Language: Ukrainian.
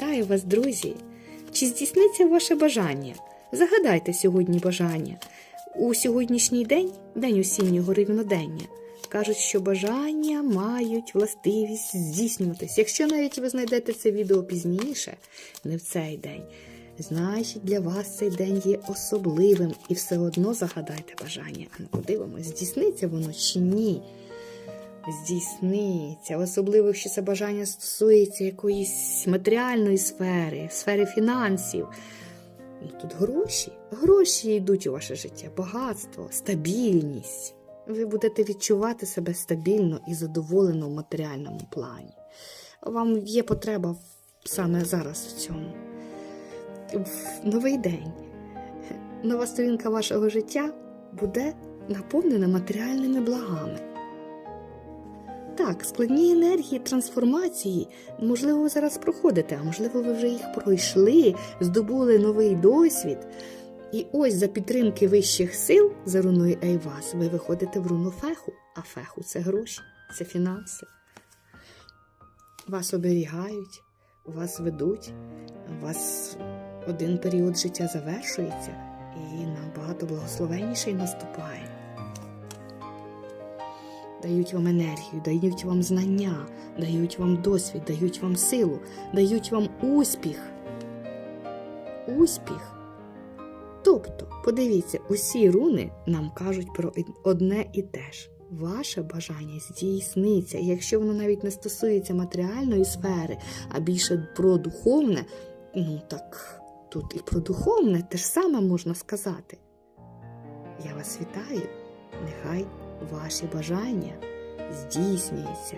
Вітаю вас, друзі! Чи здійсниться ваше бажання? Загадайте сьогодні бажання. У сьогоднішній день, день осіннього рівнодення, кажуть, що бажання мають властивість здійснюватись. Якщо навіть ви знайдете це відео пізніше, не в цей день, значить для вас цей день є особливим і все одно загадайте бажання. А ну подивимось, здійсниться воно чи ні здійсниться, особливо, якщо це бажання стосується якоїсь матеріальної сфери, сфери фінансів. Тут гроші, гроші йдуть у ваше життя, багатство, стабільність. Ви будете відчувати себе стабільно і задоволено в матеріальному плані. Вам є потреба саме зараз в цьому. В новий день, нова сторінка вашого життя буде наповнена матеріальними благами. Так, складні енергії трансформації, можливо, ви зараз проходите, а можливо, ви вже їх пройшли, здобули новий досвід. І ось за підтримки вищих сил за руною Ейвас ви виходите в руну феху, а феху це гроші, це фінанси. Вас оберігають, вас ведуть, вас один період життя завершується і набагато благословенніший наступає дають вам енергію, дають вам знання, дають вам досвід, дають вам силу, дають вам успіх. Успіх. Тобто, подивіться, усі руни нам кажуть про одне і те ж. Ваше бажання здійсниться, і якщо воно навіть не стосується матеріальної сфери, а більше про духовне, ну так тут і про духовне те ж саме можна сказати. Я вас вітаю, нехай ваші бажання здійснюються.